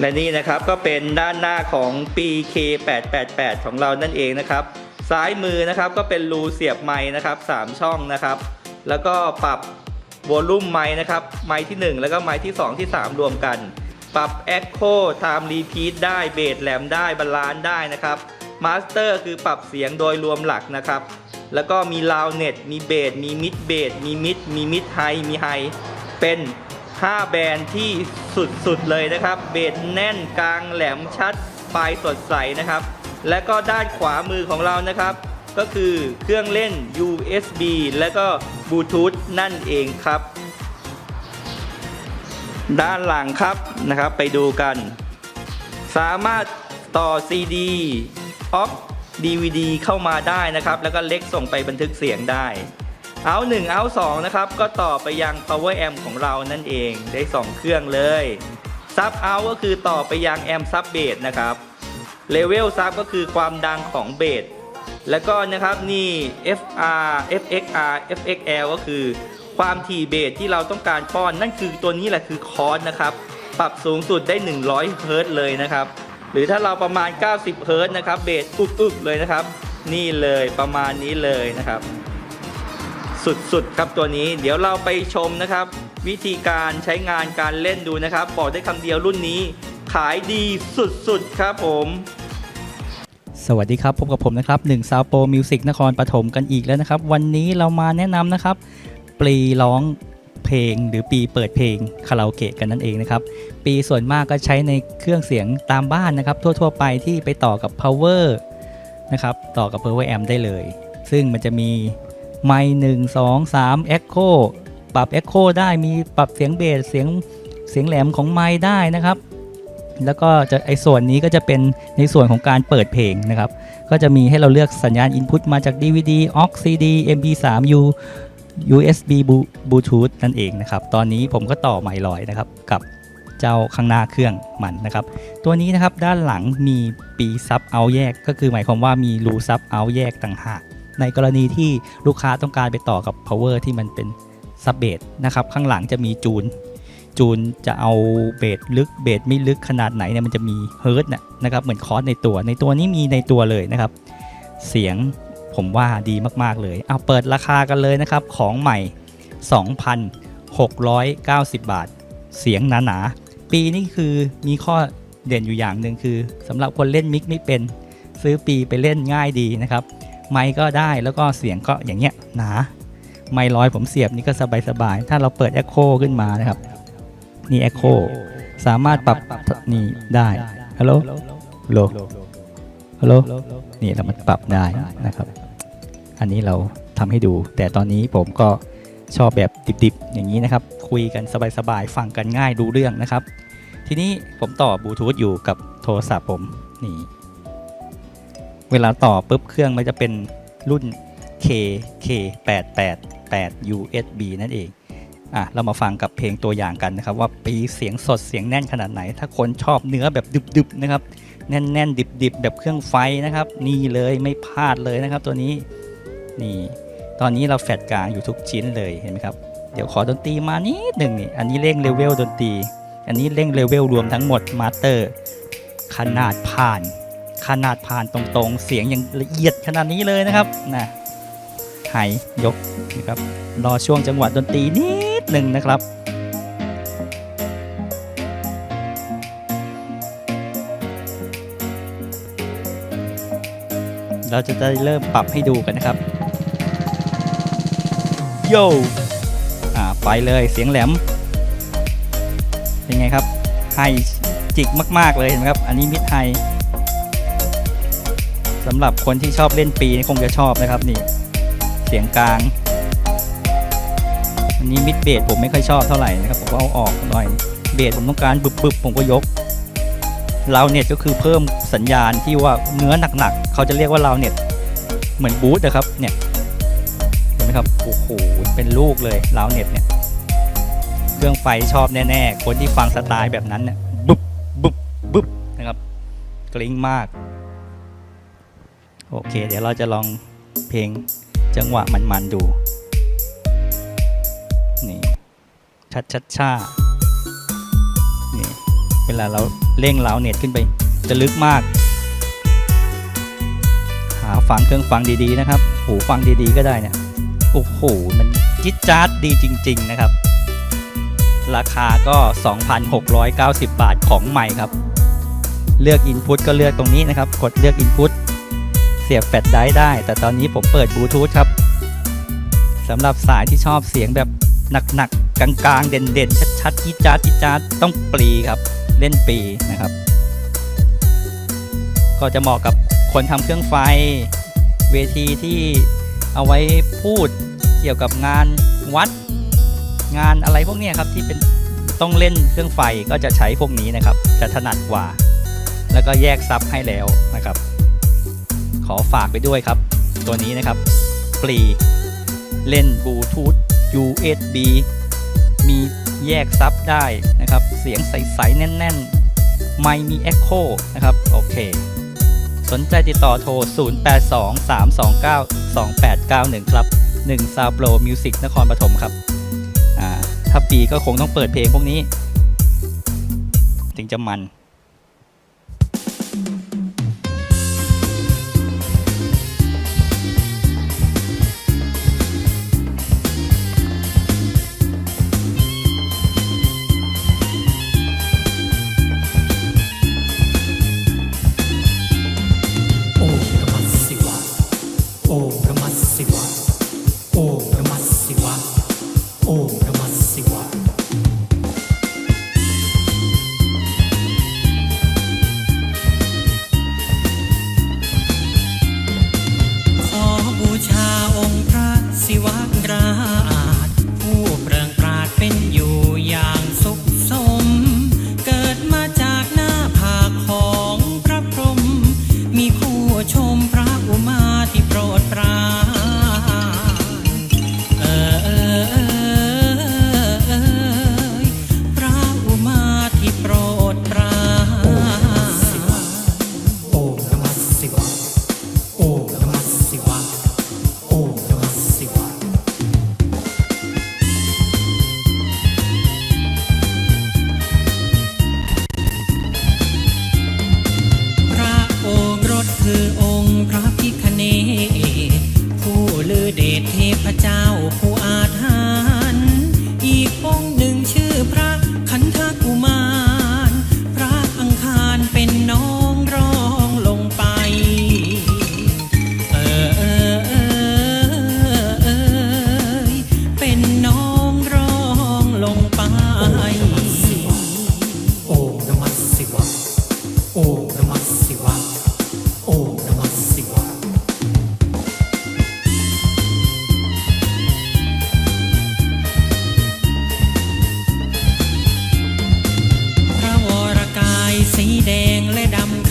และนี่นะครับก็เป็นด้านหน้าของ PK888 ของเรานั่นเองนะครับ ซ้ายมือนะครับก็เป็นรูเสียบไม้นะครับ 3 ช่องนะครับ แล้วก็ปรับโวลูมไม้นะครับ ไม้ที่ 1 แล้วก็ไม้ที่ 2 ที่ 3 รวมกัน ปรับ Echo Time Repeat ได้เบสแหลมได้บาลานซ์ได้นะครับ Master คือปรับเสียงโดยรวมหลักนะครับ แล้วก็มีลาวเน็ตมีเบสมีมิดเบสมีมิดมีมิดไฮมีไฮเป็น 5แบรนด์ที่สุดๆเลยนะครับ เบสแน่นกลางแหลมชัดปลายสดใสนะครับ และก็ด้านขวามือของเรานะครับ ก็คือเครื่องเล่น USB และก็บลูทูธนั่นเองครับ ด้านหลังครับนะครับไปดูกัน สามารถต่อ CD ออฟ DVD เข้ามาได้นะครับ แล้วก็เล็กส่งไปบันทึกเสียงได้ เอา1เอา2นะครับ ก็ต่อไปยัง power amp ของเรานั่นเองได้ 2 เครื่องเลย sub out ก็คือต่อไปยัง amp sub bass นะครับ level sub ก็คือความดังของเบสแล้วก็นะครับนี่ FR FXR FXL ก็คือความถี่เบสที่เราต้องการป้อนนั่นคือตัวนี้แหละคือคอร์สนะครับ ปรับสูงสุดได้ 100 เฮิร์ตเลยนะครับ หรือถ้าเราประมาณ 90 เฮิร์ตนะครับเบสอึกๆเลยนะครับ นี่เลยประมาณนี้เลยนะครับ สุดๆครับตัวนี้ เดี๋ยวเราไปชมนะครับ วิธีการใช้งานการเล่นดูนะครับ บอกได้คำเดียวรุ่นนี้ ขายดีสุดๆครับผมสวัสดีครับ พบกับผมนะครับ1 s o u n d Pro Music นครปฐมกันอีกแล้วนะครับ วันนี้เรามาแนะนำนะครับปรีร้องเพลงหรือปีเปิดเพลงคาราโอเกะกันนั่นเองนะครับ ปีส่วนมากก็ใช้ในเครื่องเสียงตามบ้านนะครับ ทั่ว ๆ ไปที่ไปต่อกับ power นะครับ ต่อกับ power amp ได้เลย ซึ่งมันจะมี ไมค์หนึ่งสองสาม echo ปรับ echo ได้มีปรับเสียงเบสเสียงเสียงแหลมของไมค์ได้นะครับ แล้วก็จะไอส่วนนี้ก็จะเป็นในส่วนของการเปิดเพลงนะครับ ก็จะมีให้เราเลือกสัญญาณ Input มาจาก DVD aux CD MP3 U USB Blu- Bluetooth นั่นเองนะครับ ตอนนี้ผมก็ต่อไมค์ลอยนะครับกับเจ้าข้างหน้าเครื่องมันนะครับ ตัวนี้นะครับด้านหลังมีปีซับเอาแยก ก็คือหมายความว่ามีรูซับเอาแยกต่างหาก ในกรณีที่ลูกค้าต้องการไปต่อกับ power ที่มันเป็นซับเบสนะครับข้างหลังจะมีจูน จูนจะเอาเบสลึกเบสไม่ลึกขนาดไหนเนี่ยมันจะมีเฮิร์ตนะครับเหมือนคอร์สในตัวในตัวนี้มีในตัวเลยนะครับ เสียงผมว่าดีมากๆเลยเอาเปิดราคากันเลยนะครับของใหม่ 2,690 บาท เสียงหนาๆ ปีนี้คือมีข้อเด่นอยู่อย่างหนึ่งคือสำหรับคนเล่นมิกไม่เป็น ซื้อปีไปเล่นง่ายดีนะครับ ไมค์ก็ได้แล้วก็เสียงก็อย่างเงี้ยหนาไมค์ลอยผมเสียบนี่ก็สบายๆ ถ้าเราเปิด Echo ขึ้นมานะครับ นี่ Echo สามารถปรับนี่ได้ฮัลโหลฮัลโหลฮัลโหลนี่เรามันปรับได้นะครับ อันนี้เราทำให้ดู แต่ตอนนี้ผมก็ชอบแบบดิบๆ อย่างนี้นะครับ คุยกันสบายๆ ฟังกันง่ายดูเรื่องนะครับ ทีนี้ผมต่อบลูทูธอยู่กับโทรศัพท์ผมนี่ เวลาต่อปุ๊บเครื่องมันจะเป็นรุ่น K K 8 8 8 USB นั่นเองอะเรามาฟังกับเพลงตัวอย่างกันนะครับ ว่าปีเสียงสดเสียงแน่นขนาดไหน ถ้าคนชอบเนื้อแบบดึบๆนะครับ แน่นๆ ดิบๆ แบบเครื่องไฟนะครับ นี่เลยไม่พลาดเลยนะครับตัวนี้นี่ ตอนนี้เราแฟดกลางอยู่ทุกชิ้นเลยเห็นไหมครับ เดี๋ยวขอดนตรีมานิดหนึ่งนี่อันนี้เร่งเลเวลดนตรี อันนี้เร่งเลเวลรวมทั้งหมดมาสเตอร์ ขนาดผ่าน ขนาดผ่านตรงๆ เสียงยังละเอียดขนาดนี้เลยนะครับนะไหยกนะครับรอช่วงจังหวะดนตรีนิดหนึ่งนะครับเราจะได้เริ่มปรับให้ดูกันนะครับ โยอ่าไปเลยเสียงแหลม เป็นไงครับไฮจิกมาก ๆ เลยเห็นไหมครับ อันนี้มิดไฮ สำหรับคนที่ชอบเล่นปีนี่คงจะชอบนะครับนี่ เสียงกลาง อันนี้มิดเบสผมไม่ค่อยชอบเท่าไหร่นะครับผมก็เอาออกหน่อย เบสผมต้องการบึบๆผมก็ยกลาวเน็ตก็คือเพิ่มสัญญาณที่ว่าเนื้อหนักๆเขาจะเรียกว่าลาวเน็ตเหมือนบูทนะครับเนี่ยเห็นไหมครับโอ้โหเป็นลูกเลยลาวเน็ตเนี่ยเครื่องไฟชอบแน่ๆคนที่ฟังสไตล์แบบนั้นเนี่ยบึบบึบบึบนะครับกลิ้งมาก โอเค เดี๋ยวเราจะลองเพลงจังหวะมันๆดู นี่ ชัดชัดชานี่ เวลาเราเร่งเล้าเน็ตขึ้นไป จะลึกมาก หาฟังเครื่องฟังดีๆนะครับ หูฟังดีๆก็ได้เนี่ย โอ้โห มันจิ๊ดจ๊าดดีจริง ๆ นะครับ ราคาก็ 2,690 บาทของใหม่ครับ เลือก Input ก็เลือกตรงนี้นะครับ กดเลือก Input เสียบแฟลชไดร์ได้ แต่ตอนนี้ผมเปิดบลูทูธครับสำหรับสายที่ชอบเสียงแบบหนักๆกลางๆ เด่นๆ ชัดๆจี๊ดจ๊าดจี๊ดจ๊าดต้องปรีครับ เล่นปรีนะครับ ก็จะเหมาะกับคนทำเครื่องไฟ เวทีที่เอาไว้พูดเกี่ยวกับงานวัด งานอะไรพวกนี้ครับที่เป็นต้องเล่นเครื่องไฟก็จะใช้พวกนี้นะครับ จะถนัดกว่า แล้วก็แยกซับให้แล้วนะครับ ขอฝากไปด้วยครับ ตัวนี้นะครับปรีเล่นบลูทูธ USB มีแยกซับได้นะครับ เสียงใส ๆ แน่น ๆ ไม่มี Echo นะครับ โอเค สนใจติดต่อโทร 0823292891 ครับ1 s o u n d Pro Music นครปฐมครับ อ่า ถ้าปีก็คงต้องเปิดเพลงพวกนี้ ถึงจะมัน สิวะ โอ้นมัสสิวะ โอ้นมัสสิวะขอบูชาองค์พระศิวะรา แดงและดำ